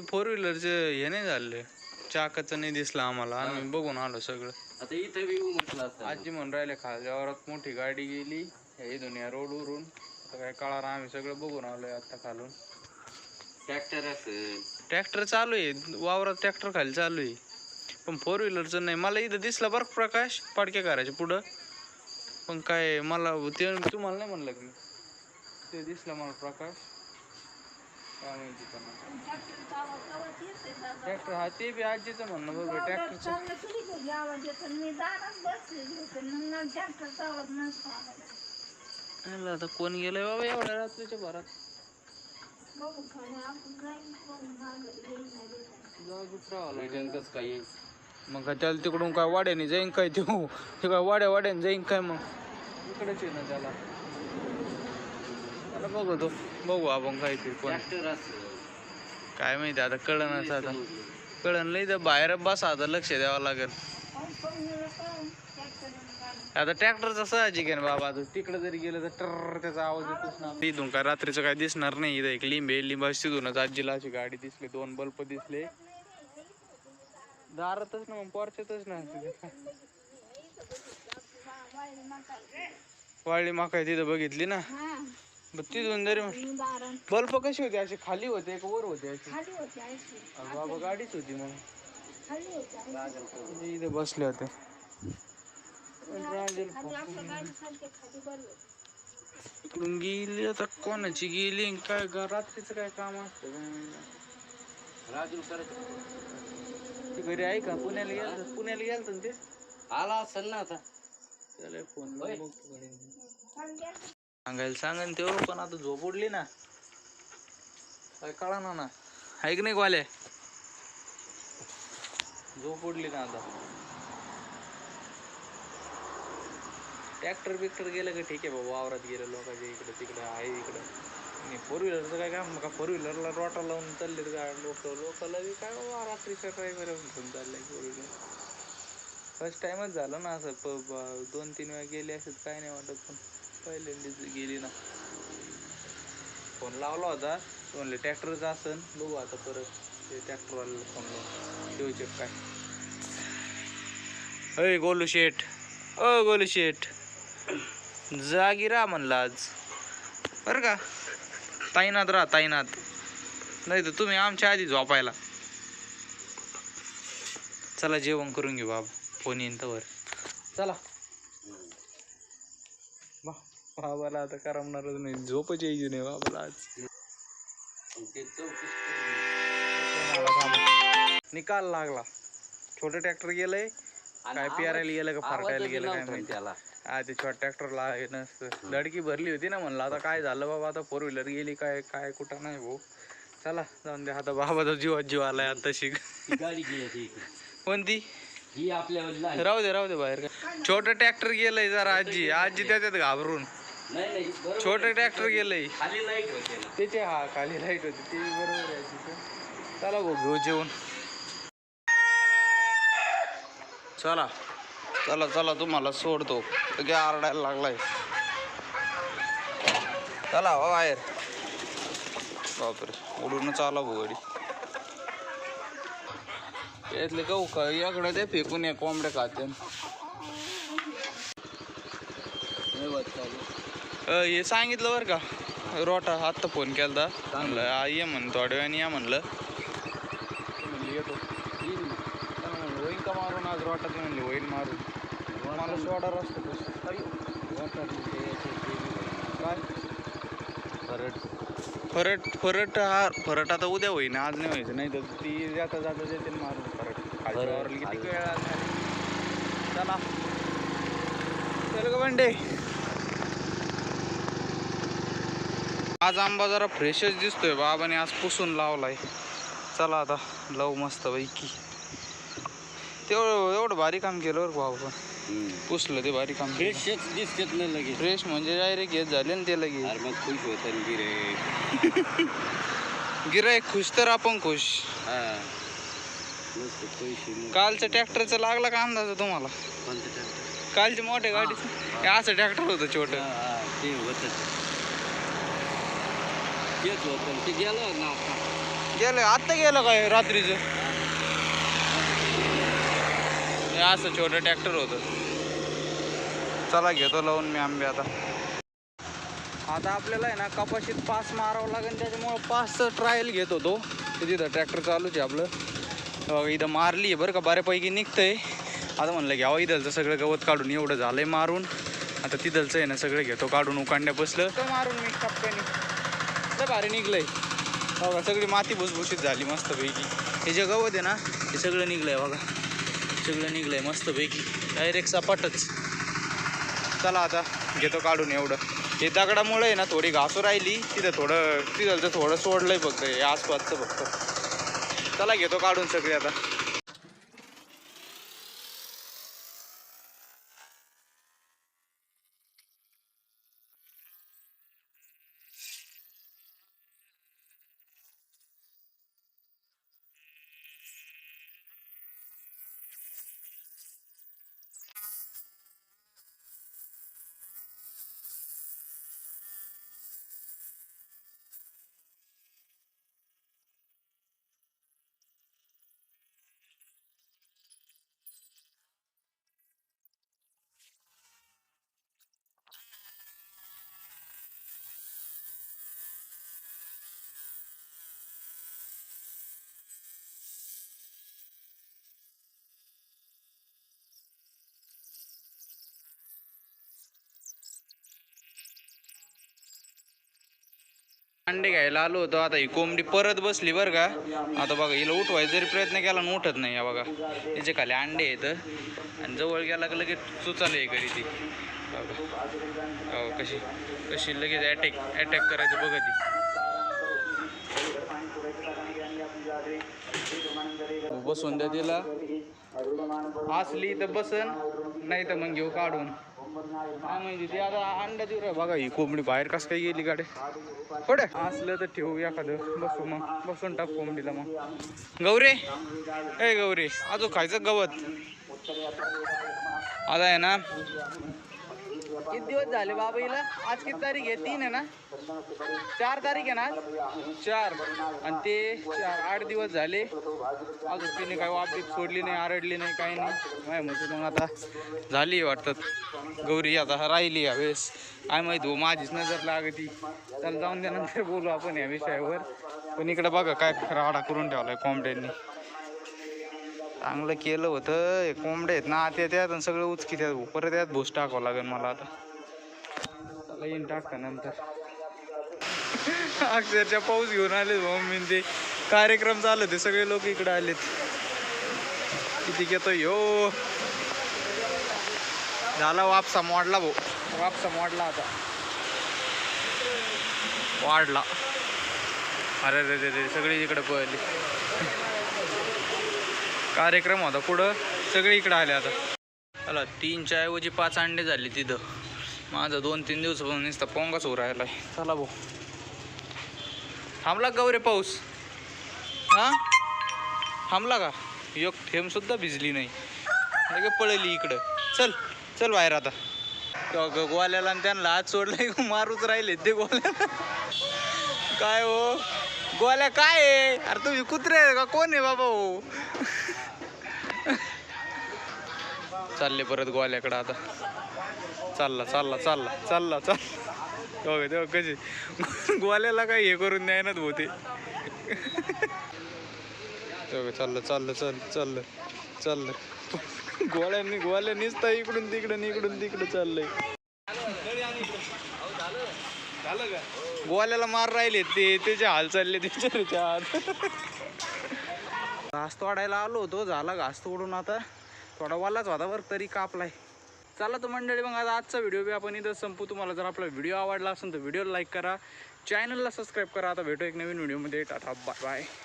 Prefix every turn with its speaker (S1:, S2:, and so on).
S1: Four व्हीलरचं हे नाही झालं. चाकाचं नाही दिसलं आम्हाला. आम्ही बघून आलो सगळं.
S2: आता इथं बी म्हटलं असतं
S1: आजी म्हणून राहिले खालच्या वावरात मोठी गाडी गेली. या इथून या रोडवरून आता काय कळार आम्ही सगळं बघून आलोय आता खालून.
S2: ट्रॅक्टर असेल.
S1: ट्रॅक्टर चालू आहे. वावरात ट्रॅक्टर खाली चालू आहे. पण फोर व्हीलरचं नाही. मला इथं दिसला बरं प्रकाश? पाडके करायचे पुढं. पण काय मला ते तुम्हाला नाही म्हणलं की ते दिसला मला प्रकाश. ट्रॅक्टर हा ते बी आजीचं म्हणणं बरोबर ट्रॅक्टरचं.
S3: आवाज येतो मी दारात बसलेली होते मग ट्रॅक्टर
S1: आता कोण गेलंय बाबा एवढ्या रात्रीच्या भरात?
S3: बघू जाईन बघू मागं
S2: काय येईल.
S1: मग काय त्याला तिकडून काय वाड्याने जाईन काय ते? ते काय वाड्या वाड्याने जाईन काय मग? इकडेच आहे ना त्याला. आता बघू तो. बघू आपण काय ते कोण. काय माहिती आता कळणच आता. कळण लई तर बाहेर बसा आता लक्ष द्यावं लागेल. आता ट्रॅक्टरचा साहजिक आहे ना बाबा आता तिकडे जरी गेलं तर टर त्याचा आवाज येतोच ना इथून काय रात्रीचं काय दिसणार नाही इथं एक लिंब आहे लिंबा तिथूनच आजीला अशी गाडी दिसली दोन बल्ब दिसले. दारातच ना मग पोरच्यातच ना वाळली माकाय तिथं बघितली ना?
S3: मी दारात
S1: बल्ब कशी होते? अशी खाली होते का वर होते अरे बाबा गाडीच होती मग.
S3: खाली होती आयशी
S1: इथे बसले होते. इकडून गेली आता कोणाची गेली आणि काय ग- रात्रीचं काय काम असतं घरी आहे का? पुण्याला गेलं पुण्याला गेलं ते?
S2: आला असेल ना आता.
S1: त्याला फोन. सांगायला सांगा ते पण आता झोप उडली ना. काय कळा ना. ना ऐक नाही ग्वाले झोप उडली ना आता. ट्रॅक्टर बिक्टर गेलं का ठीक आहे बाबा वावरात गेलं लोकांच्या इकडे तिकडे आहे इकडं. आणि फोर व्हीलरचं काय काम? का फोर व्हीलरला रोटा लावून चालले लोक लोकाला काय बाबा रात्रीचा ड्रायव्हर घेऊन चाललंय फोर व्हीलर फर्स्ट टाइमच झालं ना असं प दोन तीन वेळा गेले असत काय नाही वाटत पण. पहिल्यांदाच गेली ना. फोन लावला होता. ते म्हणले ट्रॅक्टरचं असन बघू आता परत. ते ट्रॅक्टरवाल्याला फोन लावून काय. अय गोलू शेठ. अ गोलू शेठ. जागी राहा म्हणलं आज. बरं का. ताईनात राहा ताईनात. नाही तर तुम्ही आमच्या आधी झोपायला चला जेवण करून घेऊ बाबा. फोन येईन तर चला. बाबाला आता करमणारच नाही. झोपच यायची नाही बाबाला आज. निकाल लागला. छोटं ट्रॅक्टर गेलंय. काय पेरायला गेलं का फरकायला गेलं काय माहिती.
S2: त्याला.
S1: हा ते छोट्या ट्रॅक्टरला हे नसतं. धडकी भरली होती ना म्हणलं. आता काय झालं बाबा? आता फोर व्हीलर गेली काय काय कुठं नाही भाऊ. चला जाऊन दे. आता बाबाचा जीवात जीव आलाय आता शिक.
S2: गाडी गेली
S1: कोणती?
S2: ही आहे.
S1: राहू दे राहू दे बाहेर. छोटं ट्रॅक्टर गेलंय जरा आजी. आजी त्याच्यात घाबरून.
S2: नाही नाही बरोबर
S1: छोटं ट्रॅक्टर गेलंय.
S2: खाली लाइट होते. ना
S1: त्याचे हा खाली लाइट होती. ते बरोबर आहे तिथं. चला भाऊ घेऊ जेवण. चला. चला चला तुम्हाला सोडतो. काय आरडायला लागलाय. चला हो बाहेर. बापरे उडूनच आला भाऊ गाडी यातले कहू का? याकडे ते फेकून या कोंबड्या खाते हे सांगितलं बरं का रोटा आत्ता फोन केलता. म्हणलं आ, ये म्हण थोड्या वेळाने या म्हणलं. ते म्हणले येतो. येईल. त्याला म्हणलं, होईन का मारून आज रोटा? ते म्हणले होईन मारून. मला सोडा असतो काय?
S2: परत
S1: फरट. फरट हा फरट आता उद्या होईन आज नाही व्हायचं. नाही तर ती जाता जाता देते ना मारून फरट. खालच्या
S2: फरट,
S1: वावराला किती
S2: खाली.
S1: वेळ लागणार चला. चल ग बंडे आज आंबा जरा फ्रेशच दिसतोय बाबाने आज पुसून लावलाय. चला आता लावू मस्त पैकी तेवढं एवढं भारी काम केलं बरं बाबा पुसलं ते भारी काम केलं.
S2: फ्रेशच दिसतात ना लगेच.
S1: फ्रेश म्हणजे डायरेक्ट घेत झाले ना ते लगे
S2: अरे मग खुश होतं गिरे
S1: गिराय खुश तर आपण खुश.
S2: हा. मस्त पैसे मग.
S1: कालचं ट्रॅक्टरचं लागला का अंदाज तुम्हाला?
S2: कोणतं tractor?
S1: कालची मोठ्या गाडीचं? हे असं ट्रॅक्टर होतं छोटं.
S2: हा, ते तेच होतं ते गेलं ना.
S1: गेलं आत्ता गेलं काय रात्रीचं? हे असं छोटं ट्रॅक्टर होतं. चला घेतो लावून मी आंबे आता. आता आपल्याला आहे ना कपाशीत पास मारावं लागेल त्याच्यामुळं पासचं ट्रायल घेत होतो. ते तिथं ट्रॅक्टर चालूच आहे आपलं. इथं मारली आहे बरं का बऱ्यापैकी निघतंय. आता म्हणलं घ्यावं इथलचं सगळं गवत काढून एवढं झालंय मारून. आता तिथलचं आहे ना सगळं घेतो काढून उकांड्या बसलं तर मारून मी टप्प्याने लय भारी निघलंय. हो का सगळी माती भुसभुशीत झाली मस्तपैकी. हे जे गवत आहे ना हे सगळं निघलंय बघा. सगळं निघलंय मस्तपैकी. डायरेक्ट सपाटच. चला आता घेतो काढून एवढं. हे दगडामुळे आहे ना थोडी घासू राहिली तिथं थोडं तिथं थोडं सोडलंय फक्त हे आसपासचं फक्त. चला घेतो काढून सगळे आता. अंडे घ्यायला आलो होतो. आता ही कोंबडी परत बसली बरं का. आता बघा हिला उठवायचा जरी प्रयत्न केला ना उठत नाही या बघा. तिचे खाली अंडे आहेत. आणि जवळ गेला का लगेच चुचाले हे करी ती. बघा. हो कशी कशी लगेच अटॅक अटॅक करायचं बघा ती. बसून द्या तिला. असली तर बसन नाही तर मग घेऊ काढून. हा म्हणजे ते आता अंडा देऊ बघा ही कोंबडी बाहेर कस काय गेली गाडी. हो पडे असलं तर ठेवू एखादं. बसू मग. बसून टाक कोंबडीला मग. गौरे. ए गौरे. अजून खायचं गवत. आता आहे ना किती दिवस झाले बाबा हिला? आज किती तारीख आहे? तीन आहे ना? चार तारीख आहे ना आज? चार. आणि ते चार आठ दिवस झाले. अजून तिने काय वापरीत सोडली नाही आरडली नाही काही नाही. म्हणतो मग आता? झाली वाटतं. गौरी आता राहिली यावेळेस. काय माहीत हो माझीच नजर लागती. चल जाऊन द्या नंतर बोलू आपण या विषयावर. पण इकडे बघा काय राडा करून ठेवलाय कोंबड्यांनी चांगलं केलं होतं. हे कोंबडे आहेत ना आत येतात आणि सगळं उचकी त्यात परत त्यात भूस टाकावं लागेल मला आता. चला येईन टाकता नंतर. अक्षरशः पाऊस घेऊन आले मम्मी ते कार्यक्रम चालू ते सगळे लोक इकडे आलेत. किती घेतो? यो. झाला वापसा मोडला भाऊ. वापसा मोडला आता. वाढला. अरे रे रे रे सगळी इकडे पळली. कार्यक्रम होता. कुठं? सगळे इकडं आले आता. चला तीनच्या ऐवजी पाच अंडे झाले तिथं. माझं दोन तीन दिवसापासून नुसता पोंगाच होऊ राहिला चला भाऊ. थांबला का गौरे पाऊस? हा? थांबला का? एक थेंबसुद्धा भिजली नाही. लगे पळली इकडं. चल चल बाहेर आता. गोवाल्याला आणि त्यांना हात सोडलाय मारूच राहिले ते गोवाल्याला काय हो? गोवाल्या काय आहे? अरे तुम्ही कुत्रे का? कोण आहे बाबा हो? चालले परत गोवाल्याकडं आता. चालला चालला चालला चालला चालला. हो ओके तेव्हा हो कशी? गोवाल्याला काही हे करून द्याय ना होते चाललं चाललं चाल चाललं चाललं. गोळ्यांनी गोळ्या निसता इकडून तिकडून इकडून तिकडं चाललंय. गोवाल्याला मार राहिले ते त्याचे हाल चालले त्याच्या हात घास तोडायला आलो होतो झाला घास तोडून आता. थोडा वालाच होता बरं तरी कापलाय. चला तर मंडळी मग आता आजचा व्हिडिओ बी आपण इथं संपू तुम्हाला जर आपला व्हिडिओ आवडला असेल तर व्हिडिओ लाईक करा. चॅनलला सबस्क्राईब करा. आता भेटू एक नवीन व्हिडिओमध्ये. Tata bye bye